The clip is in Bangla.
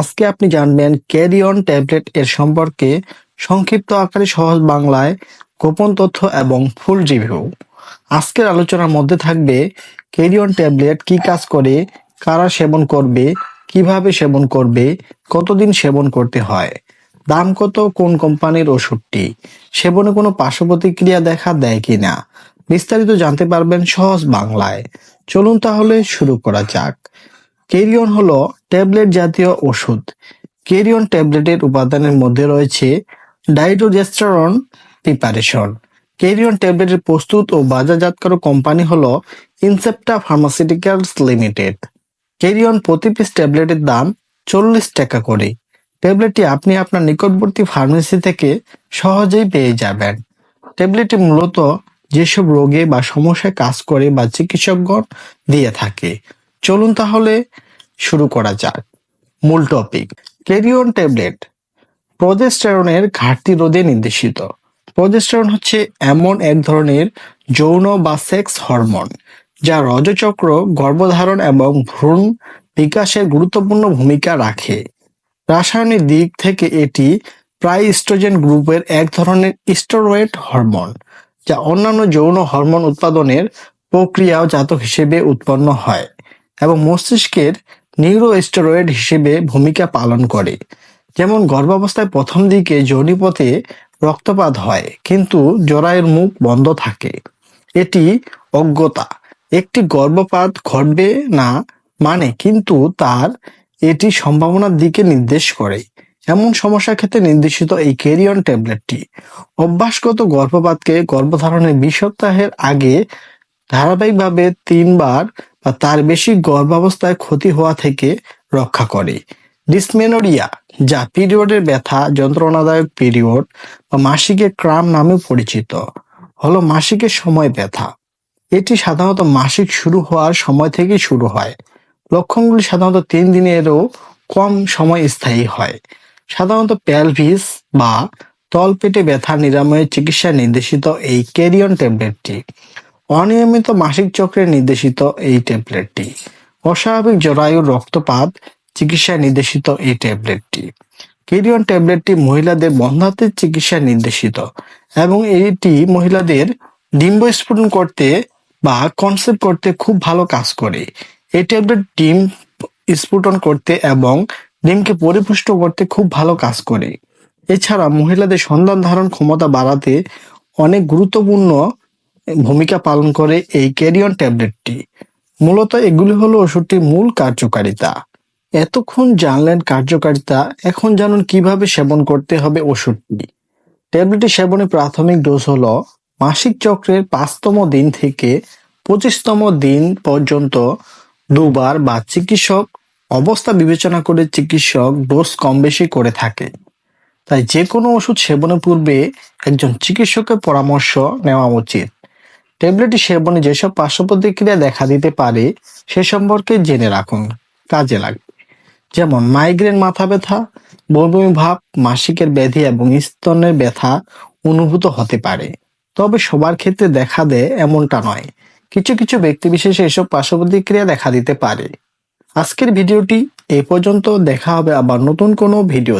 আজকে আপনি জানবেন ক্যারিয়ন ট্যাবলেট এর সম্পর্কে সংক্ষিপ্ত আকারে সহজ বাংলায় গোপন তথ্য এবং ফুল রিভিউ। আজকের আলোচনার মধ্যে থাকবে ক্যারিয়ন ট্যাবলেট কি কাজ করে, কারা সেবন করবে, কীভাবে সেবন করবে, কতদিন সেবন করতে হয়, দাম কত, কোন কোম্পানির ওষুধটি, সেবনে কোনো পার্শ্ব প্রতিক্রিয়া দেখা দেয় কিনা, বিস্তারিত জানতে পারবেন সহজ বাংলায়। চলুন তাহলে শুরু করা যাক। কেরিয়ন হলো ট্যাবলেট জাতীয় ওষুধ। কেরিয়ন ট্যাবলেটের উপাদানের মধ্যে রয়েছে ডাইডোজেস্টেরন প্রিপারেশন কেরিয়ন ট্যাবলেটের প্রস্তুত ও বাজারজাতকারক কোম্পানি হল ইনসেপ্টা ফার্মাসিউটিক্যালস লিমিটেড। কেরিয়ন প্রতি পিস ট্যাবলেটের দাম চল্লিশ টাকা করে। ট্যাবলেটটি আপনি আপনার নিকটবর্তী ফার্মেসি থেকে সহজেই পেয়ে যাবেন। ট্যাবলেটটি মূলত যেসব রোগে বা সমস্যায় কাজ করে বা চিকিৎসকগণ দিয়ে থাকে। চলুন তাহলে শুরু করা যাক। মূল টপিক ক্যারিয়ন ট্যাবলেট, প্রজেস্টেরনের ঘাটতি রোধে নির্দেশিত। প্রজেস্টেরন হচ্ছে এমন এক ধরনের যৌন বা সেক্স হরমোন, যা রজচক্র, গর্ভধারণ এবং ভ্রূণ বিকাশে গুরুত্বপূর্ণ ভূমিকা রাখে। রাসায়নিক দিক থেকে এটি প্রায় ইস্ট্রোজেন গ্রুপের এক ধরনের স্টেরয়েড হরমোন, যা অন্যান্য যৌন হরমোন উৎপাদনের প্রক্রিয়াও জাতক হিসেবে উৎপন্ন হয় এবং মস্তিষ্কের নিউরোস্টেরয়েড হিসেবে ভূমিকা পালন করে। যেমন গর্ভাবস্থায় প্রথম দিকে যোনিপথে রক্তপাত হয়, কিন্তু জরায়ের মুখ বন্ধ থাকে। এটি অজ্ঞতা। একটি গর্ভপাত ঘটবে না মানে কিন্তু তার এটি সম্ভাবনার দিকে নির্দেশ করে। এমন সমস্যার ক্ষেত্রে নির্দেশিত এই ক্যারিয়ন ট্যাবলেটটি। অভ্যাসগত গর্ভপাতকে গর্ভধারণের বিশ সপ্তাহের আগে ধারাবাহিকভাবে তিনবার বা তার বেশি গর্ভাবস্থায় ক্ষতি হওয়া থেকে রক্ষা করে। ডিসমেনোরিয়া, যা পিরিয়ডের ব্যথা, যন্ত্রণাদায়ক পিরিয়ড বা মাসিকের ক্রাম নামে পরিচিত, হলো মাসিকের সময় ব্যথা। এটি সাধারণত মাসিক শুরু হওয়ার সময় থেকে শুরু হয়। লক্ষণগুলি সাধারণত তিন দিনেরও কম সময় স্থায়ী হয়। সাধারণত প্যালভিস বা তলপেটে ব্যথা নিরাময়ের চিকিৎসা নির্দেশিত এই ক্যারিয়ন ট্যাবলেটটি। অনিয়মিত মাসিক চক্রে নির্দেশিত এই ট্যাবলেটটি। অস্বাভাবিক জরায়ুর রক্তপাত চিকিৎসায় নির্দেশিত এই ট্যাবলেটটি। কেরিয়ন ট্যাবলেটটি মহিলাদের বন্ধাত্বের চিকিৎসায় নির্দেশিত এবং এটি মহিলাদের ডিম্ব স্ফুটন করতে বা কনসেপ্ট করতে খুব ভালো কাজ করে। এই ট্যাবলেট ডিম স্ফুটন করতে এবং ডিমকে পরিপুষ্ট করতে খুব ভালো কাজ করে। এছাড়া মহিলাদের সন্তান ধারণ ক্ষমতা বাড়াতে অনেক গুরুত্বপূর্ণ ভূমিকা পালন করে এই ক্যারিয়ন ট্যাবলেটটি। মূলত এগুলি হলো ওষুধটির মূল কার্যকারিতা। এতক্ষণ জানলেন কার্যকারিতা, এখন জানুন কীভাবে সেবন করতে হবে ওষুধটি। ট্যাবলেটটি সেবনের প্রাথমিক ডোজ হল মাসিক চক্রের পাঁচতম দিন থেকে পঁচিশতম দিন পর্যন্ত দুবার বা চিকিৎসক অবস্থা বিবেচনা করে চিকিৎসক ডোজ কম বেশি করে থাকে। তাই যে কোনো ওষুধ সেবনের পূর্বে একজন চিকিৎসকের পরামর্শ নেওয়া উচিত। ট্যাবলেটটি সেবনে যেসব পার্শ্ব প্রতিক্রিয়া দেখা দিতে পারে, সে সম্পর্কে জেনে রাখুন। কাজে লাগবে। যেমন, মাইগ্রেন মাথা ব্যথা, বমি ভাব, মাসিকের ব্যাধি এবং স্তনের ব্যথা অনুভূত হতে পারে। তবে সবার ক্ষেত্রে দেখা দেয় এমনটা নয়। কিছু কিছু ব্যক্তি বিশেষে এসব পার্শ্ব প্রতিক্রিয়া দেখা দিতে পারে। আজকের ভিডিওটি এই পর্যন্ত। দেখা হবে আবার নতুন কোনো ভিডিও